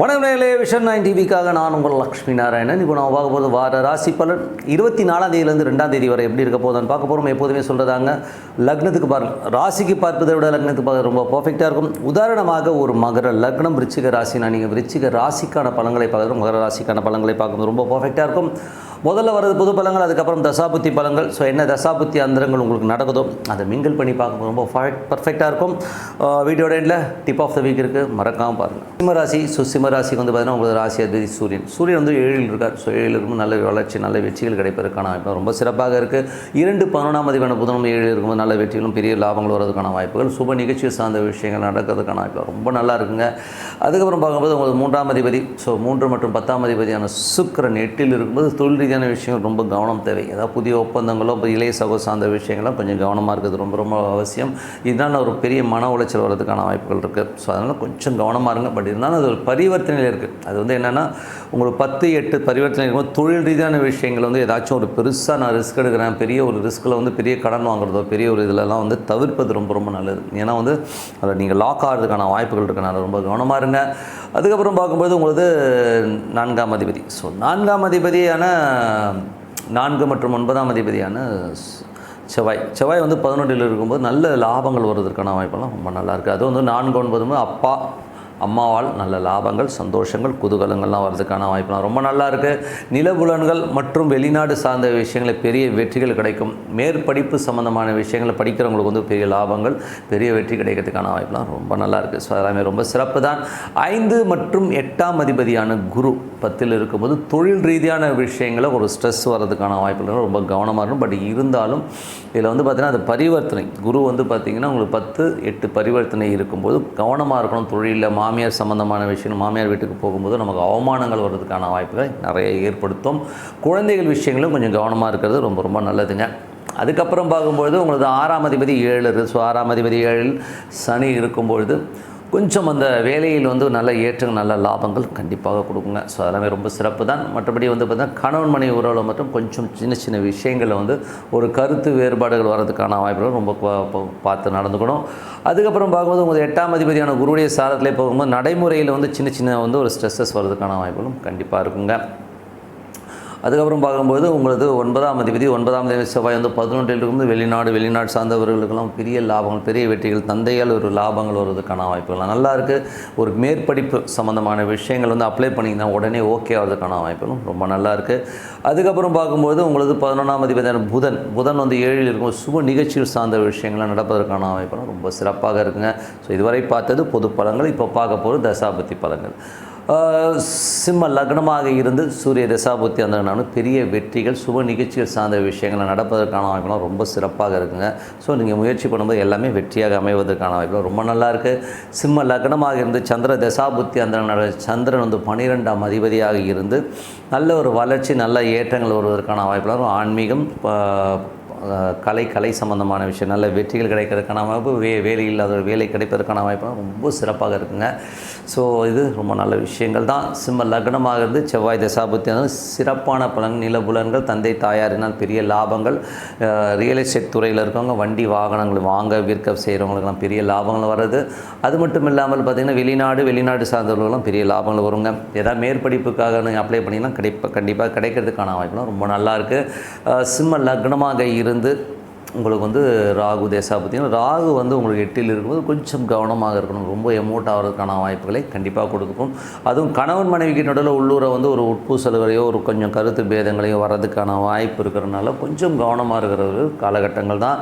வணக்கம் நேயர்களே vision nine டிவிக்காக நான் உங்கள் லக்ஷ்மி நாராயணன். இப்போ நான் பார்க்க போகிறது வார ராசி பலன். இருபத்தி நாலாம் தேதியிலேருந்து ரெண்டாம் தேதி வரை எப்படி இருக்க போகுதுன்னு பார்க்க போகிறோம் எப்போதுமே சொல்கிறதாங்க லக்னத்துக்கு பார்க்க ராசிக்கு பார்ப்பதை விட லக்னத்துக்கு பார்க்க ரொம்ப பர்ஃபெக்டாக இருக்கும். உதாரணமாக ஒரு மகர லக்னம் விருச்சிக ராசினா நீங்கள் விருச்சிக ராசிக்கான பலன்களை பார்க்குறது மகர ராசிக்கான பலன்களை பார்க்குறது ரொம்ப பர்ஃபெக்டாக இருக்கும். முதல்ல வரது புது பழங்கள் அதுக்கப்புறம் தசாபுத்தி பழங்கள். ஸோ என்ன தசாபுத்தி அந்தரங்கள் உங்களுக்கு நடக்குதோ அதை மிங்கிள் பண்ணி பார்க்கும்போது ரொம்ப பர்ஃபெக்டாக இருக்கும். வீடியோட எண்டில் டிப் ஆஃப் த வீக் இருக்குது மறக்காமல் பாருங்கள் சிம்மராசி ஸோ சிம்மராசிக்கு வந்து பார்த்தீங்கன்னா உங்களுக்கு ராசி அதிபதி சூரியன். சூரியன் வந்து ஏழில் இருக்கார். ஸோ ஏழில் இருக்கும் நல்ல வளர்ச்சி நல்ல வெற்றிகள் கிடைப்பதற்கான வாய்ப்பு ரொம்ப சிறப்பாக இருக்குது இரண்டு பதினொன்றாம் மதிப்பான புதனம் ஏழில் இருக்கும்போது நல்ல வெற்றிகளும் பெரிய லாபங்கள் வரதுக்கான வாய்ப்புகள் சுப நிகழ்ச்சி சார்ந்த விஷயங்கள் நடக்கிறதுக்கான வாய்ப்பு ரொம்ப நல்லா இருக்குங்க. அதுக்கப்புறம் பார்க்கும்போது உங்களுக்கு மூன்றாம் அதிபதி ஸோ மூன்று மற்றும் பத்தாம் அதிபதியான சுக்கரன் எட்டில் இருக்கும்போது தொழில் மாதிரியான விஷயம் ரொம்ப கவனம் தேவை. ஏதாவது புதிய ஒப்பந்தங்களோ இப்போ இளைய சகோ சார்ந்த விஷயங்களும் கொஞ்சம் கவனமாக இருக்கிறது ரொம்ப ரொம்ப அவசியம். இதனால் ஒரு பெரிய மன உளைச்சல் வர்றதுக்கான வாய்ப்புகள் இருக்குது ஸோ அதனால் கொஞ்சம் கவனமாக இருங்க. பட் இருந்தாலும் அது ஒரு பரிவர்த்தனையில் இருக்குது அது வந்து என்னென்னா உங்களுக்கு பத்து எட்டு பரிவர்த்தனை இருக்கும்போது தொழில் ரீதியான விஷயங்கள் வந்து ஏதாச்சும் ஒரு பெருசாக நான் ரிஸ்க் எடுக்கிறேன். பெரிய ஒரு ரிஸ்கில் வந்து பெரிய கடன் வாங்குறதோ பெரிய ஒரு இதிலலாம் வந்து தவிர்ப்பது ரொம்ப ரொம்ப நல்லது. ஏன்னா வந்து அதில் நீங்கள் லாக் ஆகிறதுக்கான வாய்ப்புகள் இருக்கனால ரொம்ப கவனமாக இருங்க. அதுக்கப்புறம் பார்க்கும்போது உங்களுக்கு நான்காம் அதிபதி. ஸோ நான்காம் அதிபதியான நான்கு மற்றும் ஒன்பதாம் அதிபதியான செவ்வாய். செவ்வாய் வந்து பதினொன்றில் இருக்கும்போது நல்ல லாபங்கள் வருவதற்கான வாய்ப்பெல்லாம் ரொம்ப நல்லா இருக்குது அது வந்து நான்கு ஒன்பதுமே அப்பா அம்மாவால் நல்ல லாபங்கள் சந்தோஷங்கள் குதூகலங்கள்லாம் வர்றதுக்கான வாய்ப்புலாம் ரொம்ப நல்லா இருக்குது நிலபுலன்கள் மற்றும் வெளிநாடு சார்ந்த விஷயங்களில் பெரிய வெற்றிகள் கிடைக்கும். மேற்படிப்பு சம்மந்தமான விஷயங்களை படிக்கிறவங்களுக்கு வந்து பெரிய லாபங்கள் பெரிய வெற்றி கிடைக்கிறதுக்கான வாய்ப்புலாம் ரொம்ப நல்லா இருக்குது ஸோ எல்லாமே ரொம்ப சிறப்பு தான் ஐந்து மற்றும் எட்டாம் அதிபதியான குரு பத்தில் இருக்கும்போது தொழில் ரீதியான விஷயங்களை ஒரு ஸ்ட்ரெஸ் வர்றதுக்கான வாய்ப்புகள் ரொம்ப கவனமாக இருக்கும். பட் இருந்தாலும் இதில் வந்து பார்த்திங்கன்னா அது பரிவர்த்தனை. குரு வந்து பார்த்திங்கன்னா உங்களுக்கு பத்து எட்டு பரிவர்த்தனை இருக்கும்போது கவனமாக இருக்கணும். தொழிலில் மா மாமியார் சம்மந்தமான விஷயம் மாமியார் வீட்டுக்கு போகும்போது நமக்கு அவமானங்கள் வர்றதுக்கான வாய்ப்புகளை நிறைய ஏற்படுத்தும். குழந்தைகள் விஷயங்களும் கொஞ்சம் கவனமாக இருக்கிறது ரொம்ப ரொம்ப நல்லதுங்க. அதுக்கப்புறம் பார்க்கும்பொழுது உங்களுக்கு ஆறாம் அதிபதி ஏழு இருக்குது ஸோ ஆறாம் அதிபதி ஏழில் சனி இருக்கும்பொழுது கொஞ்சம் அந்த வேலையில் வந்து நல்ல ஏற்றங்கள் நல்ல லாபங்கள் கண்டிப்பாக கொடுக்குங்க. ஸோ அதெல்லாமே ரொம்ப சிறப்பு தான். மற்றபடி வந்து பார்த்திங்கன்னா கணவன் மனைவி உறவில் மட்டும் கொஞ்சம் சின்ன சின்ன விஷயங்களில் வந்து ஒரு கருத்து வேறுபாடுகள் வர்றதுக்கான வாய்ப்புகள் ரொம்ப பார்த்து நடந்துக்கணும். அதுக்கப்புறம் பார்க்கும்போது உங்கள் எட்டாம் அதிபதியான குருடைய சாரத்திலே போகும்போது நடைமுறையில் வந்து சின்ன சின்ன வந்து ஒரு ஸ்ட்ரெஸ்ஸஸ் வர்றதுக்கான வாய்ப்புகளும் கண்டிப்பாக இருக்குங்க. அதுக்கப்புறம் பார்க்கும்போது உங்களுக்கு ஒன்பதாம் அதிபதி ஒன்பதாம் தேதி செவ்வாய் வந்து பதினொன்றில் இருந்து வெளிநாடு வெளிநாடு சார்ந்தவர்களுக்கெல்லாம் பெரிய லாபங்கள் பெரிய வெற்றிகள் தந்தையால் ஒரு லாபங்கள் வருவதற்கான வாய்ப்புகள் நல்லா இருக்குது ஒரு மேற்படிப்பு சம்மந்தமான விஷயங்கள் வந்து அப்ளை பண்ணிங்கன்னா உடனே ஓகே ஆகிறதுக்கான வாய்ப்புகளும் ரொம்ப நல்லா இருக்குது அதுக்கப்புறம் பார்க்கும்போது உங்களுக்கு பதினொன்றாம் அதிபதியான புதன் புதன் வந்து ஏழில் இருக்கும் சுப நிகழ்ச்சிகள் சார்ந்த விஷயங்கள்லாம் நடப்பதற்கான வாய்ப்புகளும் ரொம்ப சிறப்பாக இருக்குங்க. ஸோ இதுவரை பார்த்தது பொது பலங்கள் இப்போ பார்க்க போகிறது தசாபதி பலங்கள் சிம்ம லக்னமாக இருந்து சூரிய தசாபுத்தி அந்த பெரிய வெற்றிகள் சுப நிகழ்ச்சிகள் சார்ந்த விஷயங்களை நடப்பதற்கான வாய்ப்புலாம் ரொம்ப சிறப்பாக இருக்குங்க. ஸோ நீங்கள் முயற்சி பண்ணும்போது எல்லாமே வெற்றியாக அமைவதற்கான வாய்ப்புகள் ரொம்ப நல்லா இருக்குது சிம்ம லக்னமாக இருந்து சந்திர தசாபுத்தி அந்த நட- சந்திரன் வந்து பன்னிரெண்டாம் அதிபதியாக இருந்து நல்ல ஒரு வளர்ச்சி நல்ல ஏற்றங்கள் வருவதற்கான வாய்ப்புகளும் ஆன்மீகம் ப- கலை கலை சம்பந்தமான விஷயம் நல்ல வெற்றிகள் கிடைக்கிறதுக்கான வாய்ப்பு வே வேலை இல்லாத ஒரு வேலை கிடைப்பதற்கான வாய்ப்பு ரொம்ப சிறப்பாக இருக்குங்க. ஸோ இது ரொம்ப நல்ல விஷயங்கள் தான். சிம்ம லக்னமாக இருந்து செவ்வாய் தசாபுத்தி சிறப்பான பலன் நிலபுலன்கள் தந்தை தாயாரினால் பெரிய லாபங்கள். ரியல் எஸ்டேட் துறையில் இருக்கவங்க வண்டி வாகனங்கள் வாங்க விற்க செய்கிறவங்களுக்கெல்லாம் பெரிய லாபங்கள் வர்றது. அது மட்டும் இல்லாமல் பார்த்திங்கன்னா வெளிநாடு வெளிநாடு சார்ந்தவர்களும் பெரிய லாபங்கள் வருங்க. ஏதாவது மேற்படிப்புக்காக நீங்கள் அப்ளை பண்ணிங்கன்னா கிடைப்ப கண்டிப்பாக கிடைக்கிறதுக்கான வாய்ப்புலாம் ரொம்ப நல்லா இருக்குது சிம்ம லக்னமாக இருந்து உங்களுக்கு வந்து ராகு தேசா பார்த்தீங்கன்னா ராகு வந்து உங்களுக்கு எட்டில் இருக்கும்போது கொஞ்சம் கவனமாக இருக்கணும். ரொம்ப எமோட் ஆகிறதுக்கான வாய்ப்புகளை கண்டிப்பாக கொடுக்கும் அதுவும் கணவன் மனைவிக்கு நடுவில் உள்ளூரை வந்து ஒரு உட்பூசல்களையோ ஒரு கொஞ்சம் கருத்து பேதங்களையோ வர்றதுக்கான வாய்ப்பு இருக்கிறதுனால கொஞ்சம் கவனமாக இருக்கிற ஒரு காலகட்டங்கள் தான்.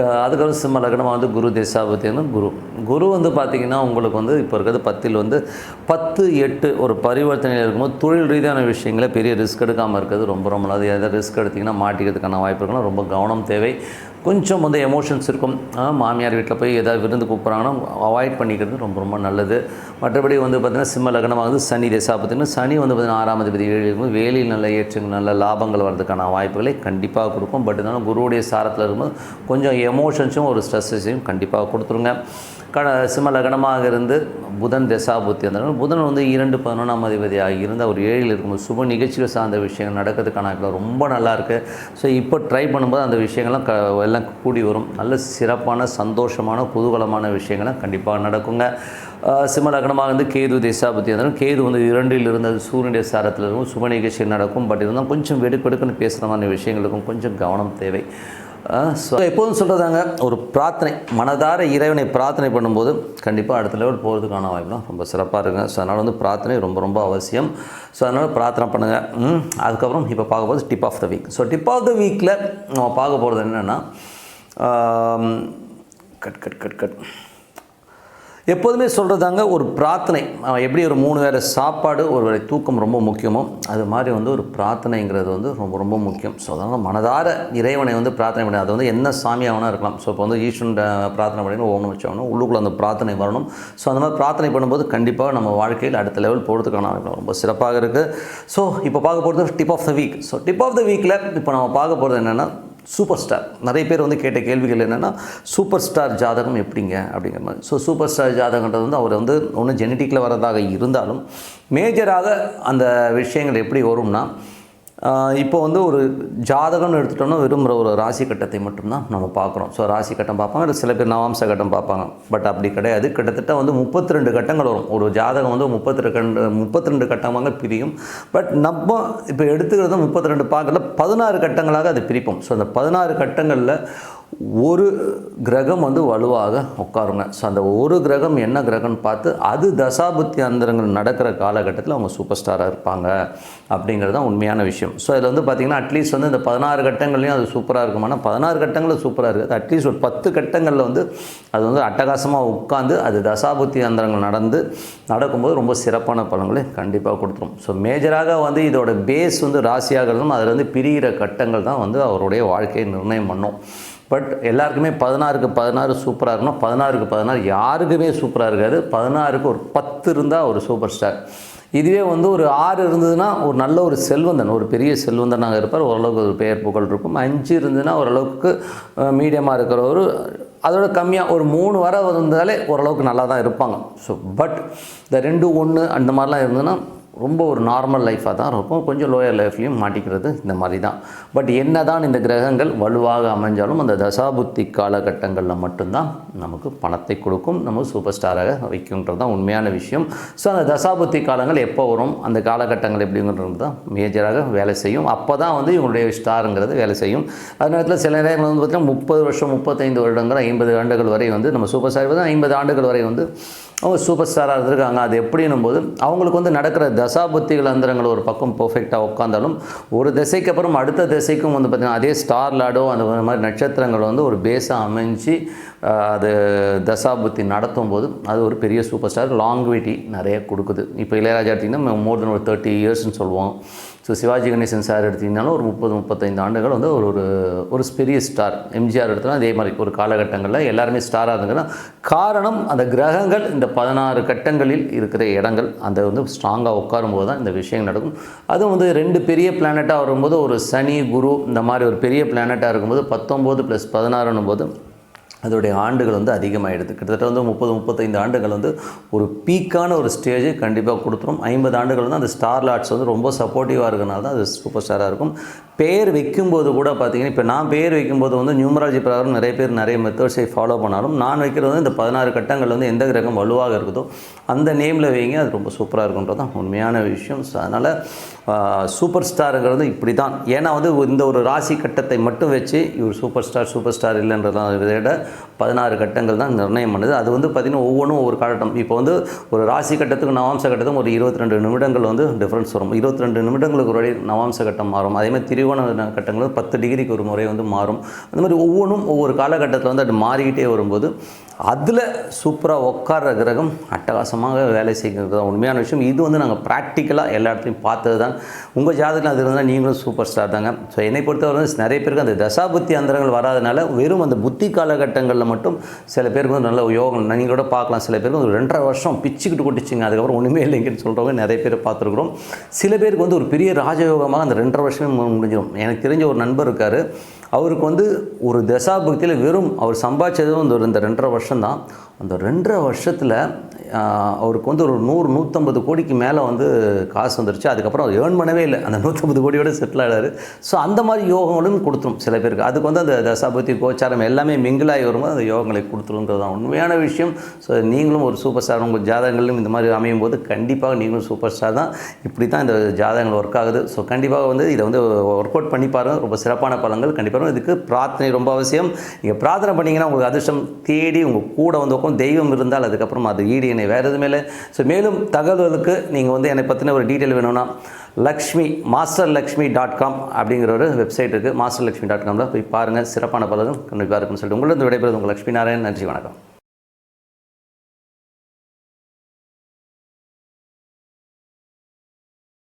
அதுக்கப்புறம் சிம்ம லக்னமாக வந்து குரு தேசாபத்தியான குரு. குரு வந்து பார்த்திங்கன்னா உங்களுக்கு வந்து இப்போ இருக்கிறது பத்தில் வந்து பத்து எட்டு ஒரு பரிவர்த்தனையில் இருக்கும்போது தொழில் ரீதியான விஷயங்களை பெரிய ரிஸ்க் எடுக்காமல் இருக்கிறது. ரொம்ப ரொம்ப நல்லது. எதாவது ரிஸ்க் எடுத்திங்கன்னா மாட்டிக்கிறதுக்கான வாய்ப்பு இருக்கலாம் ரொம்ப கவனம் தேவை. கொஞ்சம் வந்து எமோஷன்ஸ் இருக்கும். மாமியார் வீட்டில் போய் ஏதாவது விருந்து கூப்பிட்றாங்கன்னா அவாய்ட் பண்ணிக்கிறது ரொம்ப ரொம்ப நல்லது. மற்றபடி வந்து பார்த்திங்கன்னா சிம்ம லக்னமாக வந்து சனி தேசா பார்த்திங்கன்னா சனி வந்து பார்த்திங்கன்னா ஆறாம் அதிபதி இருக்கும்போது வேலையில் நல்ல ஏற்றங்கள் நல்ல லாபங்கள் வர்றதுக்கான வாய்ப்புகளை கண்டிப்பாக கொடுக்கும். பட் இருந்தாலும் குருவுடைய சாரத்தில் இருக்கும்போது கொஞ்சம் எமோஷன்ஸும் ஒரு ஸ்ட்ரெஸ்ஸையும் கண்டிப்பாக கொடுத்துருங்க. கண சிம்ம லக்னமாக இருந்து புதன் தசாபுத்தி அந்த புதன் வந்து இரண்டு பதினொன்றாம் அதிபதியாக இருந்து அவர் ஏழில் இருக்கும்போது சுப நிகழ்ச்சிகள் சார்ந்த விஷயங்கள் நடக்கிறதுக்கான வாய்ப்புகள் ரொம்ப நல்லாயிருக்கு ஸோ இப்போ ட்ரை பண்ணும்போது அந்த விஷயங்கள்லாம் க எல்லாம் கூடி வரும். நல்ல சிறப்பான சந்தோஷமான குதூகலமான விஷயங்கள்லாம் கண்டிப்பாக நடக்குங்க. ஆஹ் சிம்ம லக்னமாக கேது திசாபத்தி இருந்தாலும் கேது வந்து இரண்டில் இருந்தது சூரியனுடைய சாரத்தில் இருக்கும் சுப நிகழ்ச்சி நடக்கும். பட் இருந்தால் கொஞ்சம் வெடுக்கு வெடுக்குன்னு பேசுகிற மாதிரி விஷயங்களுக்கும் கொஞ்சம் கவனம் தேவை. ஸோ எப்போதும் சொல்கிறதாங்க ஒரு பிரார்த்தனை மனதார இறைவனை பிரார்த்தனை பண்ணும்போது கண்டிப்பாக அடுத்த லெவல் போகிறதுக்கான வாய்ப்புலாம் ரொம்ப சிறப்பாக இருக்குங்க. ஸோ அதனால் வந்து பிரார்த்தனை ரொம்ப ரொம்ப அவசியம். ஸோ அதனால் பிரார்த்தனை பண்ணுங்கள் அதுக்கப்புறம் இப்போ பார்க்க போகிறது tip of the week so tip of the வீக்கில் நம்ம பார்க்க போகிறது என்னென்னா கட் கட் கட் கட் எப்போதுமே சொல்கிறதாங்க ஒரு பிரார்த்தனை. எப்படி ஒரு மூணு வேளை சாப்பாடு ஒரு வேளை தூக்கம் ரொம்ப முக்கியமோ அது மாதிரி வந்து ஒரு பிரார்த்தனைங்கிறது வந்து ரொம்ப ரொம்ப முக்கியம். ஸோ அதனால் மனதார இறைவனை வந்து பிரார்த்தனை பண்ணி அது வந்து என்ன சாமியாகனா இருக்கலாம். ஸோ இப்போ வந்து ஈஸ்வரன் பிரார்த்தனை பண்ணி ஓணும் வச்சாகணும் உள்ளுக்குள்ள அந்த பிரார்த்தனை வரணும். ஸோ அந்த மாதிரி பிரார்த்தனை பண்ணும்போது கண்டிப்பாக நம்ம வாழ்க்கையில் அடுத்த லெவல் போகிறதுக்கான ரொம்ப சிறப்பாக இருக்குது ஸோ இப்போ பார்க்க போகிறது tip of the week so tip of the வீக்கில் இப்போ நம்ம பார்க்க போகிறது என்னென்னா சூப்பர் ஸ்டார். நிறைய பேர் வந்து கேட்ட கேள்விகள் என்னென்னா சூப்பர் ஸ்டார் ஜாதகம் எப்படிங்க? அப்படிங்கிற மாதிரி. ஸோ சூப்பர் ஸ்டார் ஜாதகன்றது வந்து அவர் வந்து ஒன்றும் ஜெனட்டிக்கில் வரதாக இருந்தாலும் மேஜராக அந்த விஷயங்கள் எப்படி வரும்னா இப்போ வந்து ஒரு ஜாதகம்னு எடுத்துட்டோம்னா விரும்புகிற ஒரு ராசி கட்டத்தை மட்டும்தான் நம்ம பார்க்குறோம். ஸோ ராசி கட்டம் பார்ப்பாங்க இல்லை சில பேர் நவாம்ச கட்டம் பார்ப்பாங்க. பட் அப்படி கிடையாது. கிட்டத்தட்ட வந்து முப்பத்தி ரெண்டு கட்டங்கள் வரும். ஒரு ஜாதகம் வந்து முப்பத்தி ரெண்டு முப்பத்தி ரெண்டு கட்டமாக பிரியும். பட் நம்ம இப்போ எடுத்துக்கிறது முப்பத்தி ரெண்டு பார்க்கல பதினாறு கட்டங்களாக அது பிரிப்போம். ஸோ அந்த பதினாறு கட்டங்களில் ஒரு கிரகம் வந்து வலுவாக உட்காருங்க. ஸோ அந்த ஒரு கிரகம் என்ன கிரகம்னு பார்த்து அது தசாபுத்தி அந்தரங்கள் நடக்கிற காலகட்டத்தில் அவங்க சூப்பர் ஸ்டாராக இருப்பாங்க அப்படிங்கிறது தான் உண்மையான விஷயம். ஸோ இதில் வந்து பார்த்திங்கன்னா அட்லீஸ்ட் வந்து இந்த பதினாறு கட்டங்கள்லையும் அது சூப்பராக இருக்குமானா பதினாறு கட்டங்களும் சூப்பராக இருக்குது. அட்லீஸ்ட் ஒரு பத்து கட்டங்களில் வந்து அது வந்து அட்டகாசமாக உட்காந்து அது தசாபுத்தி அந்தரங்கள் நடந்து நடக்கும்போது ரொம்ப சிறப்பான பலன்களை கண்டிப்பாக கொடுத்துரும். ஸோ மேஜராக வந்து இதோட பேஸ் வந்து ராசியாகிறதும் அதில் வந்து பிரிகிற கட்டங்கள் தான் வந்து அவருடைய வாழ்க்கையை நிர்ணயம் பண்ணும். பட் எல்லாருக்குமே பதினாறுக்கு பதினாறு சூப்பராக இருக்கணும். பதினாறுக்கு பதினாறு யாருக்குமே சூப்பராக இருக்காது. பதினாறுக்கு ஒரு பத்து இருந்தால் ஒரு சூப்பர் ஸ்டார் இதுவே வந்து ஒரு ஆறு இருந்ததுன்னா ஒரு நல்ல ஒரு செல்வந்தன் ஒரு பெரிய செல்வந்தனாக இருப்பார். ஓரளவுக்கு ஒரு பெயர் புகழ் இருக்கும். அஞ்சு இருந்ததுன்னா ஓரளவுக்கு மீடியமாக இருக்கிற ஒரு அதோட கம்மியாக ஒரு மூணு வர வந்தாலே ஓரளவுக்கு நல்லா தான் இருப்பாங்க. ஸோ பட் இந்த ரெண்டு ஒன்று அந்த மாதிரிலாம் இருந்ததுன்னா ரொம்ப ஒரு நார்மல் லைஃபாக தான் இருக்கும். கொஞ்சம் லோயர் லைஃப்லையும் மாட்டிக்கிறது இந்த மாதிரி தான். பட் என்ன தான் இந்த கிரகங்கள் வலுவாக அமைஞ்சாலும் அந்த தசாபுத்தி காலகட்டங்களில் மட்டும்தான் நமக்கு பணத்தை கொடுக்கும். நம்ம சூப்பர் ஸ்டாராக வைக்குன்றது தான் உண்மையான விஷயம். ஸோ அந்த தசாபுத்தி காலங்கள் எப்போ வரும்? அந்த காலகட்டங்கள் எப்படிங்கிறது தான் மேஜராக வேலை செய்யும். அப்போ தான் வந்து இவங்களுடைய ஸ்டாருங்கிறது வேலை செய்யும். அது நேரத்தில் சில நேரங்கள் வந்து பார்த்திங்கன்னா முப்பது வருஷம் முப்பத்தைந்து வருடங்கள் ஐம்பது ஆண்டுகள் வரை வந்து நம்ம சூப்பர் ஸ்டார் வந்து ஐம்பது ஆண்டுகள் வரை வந்து அவங்க சூப்பர் ஸ்டாராக இருந்திருக்காங்க. அது எப்படின்னும் போது அவங்களுக்கு வந்து நடக்கிற தசாபுத்திகள் அந்தரங்கள் ஒரு பக்கம் பர்ஃபெக்டாக உட்காந்தாலும் ஒரு திசைக்கு அப்புறம் அடுத்த திசைக்கும் வந்து பார்த்திங்கன்னா அதே ஸ்டார் லாடோ அந்த மாதிரி நட்சத்திரங்கள் வந்து ஒரு பேஸாக அமைஞ்சு அது தசாபுத்தி நடத்தும் போது அது ஒரு பெரிய சூப்பர் ஸ்டார் லாங்குவிட்டி நிறைய கொடுக்குது. இப்போ இளையராஜா எடுத்திங்கன்னா மோர் தென் ஒரு தேர்ட்டி இயர்ஸ்னு சொல்லுவோம் ஸோ சிவாஜி கணேசன் சார் எடுத்திங்கனாலும் ஒரு முப்பது முப்பத்தைந்து ஆண்டுகள் வந்து ஒரு ஒரு ஒரு பெரிய ஸ்டார் எம்ஜிஆர் எடுத்தாலும் அதே மாதிரி ஒரு காலகட்டங்களில் எல்லாருமே ஸ்டாராக இருந்தாங்கன்னா காரணம் அந்த கிரகங்கள் இந்த பதினாறு கட்டங்களில் இருக்கிற இடங்கள். அந்த வந்து ஸ்ட்ராங்காக உட்காரும்போது தான் இந்த விஷயம் நடக்கும். அதுவும் வந்து ரெண்டு பெரிய பிளானட்டாக வரும்போது ஒரு சனி குரு இந்த மாதிரி ஒரு பெரிய பிளானட்டாக இருக்கும்போது பத்தொம்போது ப்ளஸ் பதினாறுன்னும் போது அதோடைய ஆண்டுகள் வந்து அதிகமாகிடுது கிட்டத்தட்ட வந்து முப்பது முப்பத்தைந்து ஆண்டுகள் வந்து ஒரு பீக்கான ஒரு ஸ்டேஜ் கண்டிப்பாக கொடுத்துரும். ஐம்பது ஆண்டுகள் வந்து அந்த ஸ்டார் லாட்ஸ் வந்து ரொம்ப சப்போர்ட்டிவாக இருக்கனால தான் அது சூப்பர் ஸ்டாராக இருக்கும். பேர் வைக்கும்போது கூட பார்த்தீங்கன்னா இப்போ நான் பேர் வைக்கும்போது வந்து நியூமராலஜி பிரகாரம் நிறைய பேர் நிறைய மெத்தட்ஸை ஃபாலோ பண்ணாலும் நான் வைக்கிறது வந்து இந்த பதினாறு கட்டங்கள் வந்து எந்த கிரகம் வலுவாக இருக்குதோ அந்த நேமில் வைங்க அது ரொம்ப சூப்பராக இருக்குன்றது தான் உண்மையான விஷயம். ஸோ அதனால் சூப்பர் ஸ்டாருங்கிறது இப்படி தான் ஏன்னா வந்து இந்த ஒரு ராசி கட்டத்தை மட்டும் வச்சு இவர் சூப்பர் ஸ்டார் சூப்பர் ஸ்டார் இல்லைன்றதான் விட பதினாறு கட்டங்கள் தான் நிர்ணயம் பண்ணுது. அது வந்து பார்த்திங்கன்னா ஒவ்வொன்றும் ஒவ்வொரு காலகட்டம். இப்போ வந்து ஒரு ராசி கட்டத்துக்கு நவாம்ச கட்டத்துக்கும் ஒரு இருபத்தி ரெண்டு நிமிடங்கள் வந்து டிஃப்ரென்ஸ் வரும். இருபத்தி ரெண்டு நிமிடங்களுக்கு ஒரு நவாம்ச கட்டம் மாறும். அதே மாதிரி திரிவோண கட்டங்கள் பத்து டிகிரிக்கு ஒரு முறை வந்து மாறும். அந்த மாதிரி ஒவ்வொன்றும் ஒவ்வொரு காலகட்டத்தில் வந்து அது மாறிக்கிட்டே வரும்போது அதில் சூப்பராக உட்கார்ற கிரகம் அட்டகாசமாக வேலை செய்கிறது தான் உண்மையான விஷயம். இது வந்து நாங்கள் ப்ராக்டிக்கலாக எல்லா இடத்துலையும் பார்த்தது தான் உங்கள் ஜாதகத்தில் அது இருந்தால் நீங்களும் சூப்பர் ஸ்டார் தாங்க. ஸோ என்னை பொறுத்தவரை நிறைய பேருக்கு அந்த தசாபுத்தி அந்தரங்கள் வராதனால வெறும் அந்த புத்தி காலகட்டங்களில் மட்டும் சில பேருக்கு வந்து நல்ல யோகம் நீங்கள் கூட பார்க்கலாம். சில பேருக்கு ஒரு ரெண்டரை வருஷம் பிச்சுக்கிட்டு கொட்டிச்சிங்க. அதுக்கப்புறம் ஒன்றுமே இல்லைங்கன்னு சொல்கிறவங்க நிறைய பேர் பார்த்துருக்குறோம். சில பேருக்கு வந்து ஒரு பெரிய ராஜயோகமாக அந்த ரெண்டரை வருஷமே முடிஞ்சிடும் எனக்கு தெரிஞ்ச ஒரு நண்பர் இருக்கார். அவருக்கு வந்து ஒரு தசாபக்தியில் வெறும் அவர் சம்பாதிச்சதும் இந்த ஒரு இந்த ரெண்டரை வருஷம் தான் அந்த ரெண்டரை வருஷத்தில் அவருக்கு வந்து ஒரு நூறு நூற்றம்பது கோடிக்கு மேலே வந்து காசு வந்துருச்சு. அதுக்கப்புறம் அவர் ஏர்ன் பண்ணவே இல்லை. அந்த நூற்றம்பது கோடியோட செட்டில் ஆகிறாரு ஸோ அந்த மாதிரி யோகங்களும் கொடுத்துரும் சில பேருக்கு. அதுக்கு வந்து அந்த தசாபதி கோச்சாரம் எல்லாமே மிங்கிளாகி வரும்போது அந்த யோகங்களை கொடுத்துருங்கிறது தான் உண்மையான விஷயம். ஸோ நீங்களும் ஒரு சூப்பர் ஸ்டார் உங்கள் ஜாதகங்களும் இந்த மாதிரி அமையும் போது கண்டிப்பாக நீங்களும் சூப்பர் ஸ்டார் தான். இப்படி தான் இந்த ஜாதகங்கள் ஒர்க் ஆகுது. ஸோ கண்டிப்பாக வந்து இதை வந்து ஒர்க் அவுட் பண்ணி பாருங்கள் ரொம்ப சிறப்பான பலங்கள் கண்டிப்பாக இதுக்கு பிரார்த்தனை ரொம்ப அவசியம். நீங்கள் பிரார்த்தனை பண்ணிங்கன்னா உங்களுக்கு அதிர்ஷ்டம் தேடி உங்கள் கூட வந்து உட்காந்து தெய்வம் இருந்தால் அதுக்கப்புறம் அது ஈடு இணை. வேறு எதுவுமே இல்லை. ஸோ மேலும் தகவல்களுக்கு நீங்கள் வந்து என்னை பற்றின ஒரு டீட்டெயில் வேணும்னா Lakshmi master Lakshmi dot com அப்படிங்கிற ஒரு வெப்சைட் இருக்குது மாஸ்டர் லக்ஷ்மி டாட் காமில் போய் பாருங்கள் சிறப்பான பலரும் கண்டிப்பாக இருக்குன்னு சொல்லிட்டு உங்களிருந்து விடைபெறுவது உங்கள் லக்ஷ்மி நாராயணன். நன்றி வணக்கம்.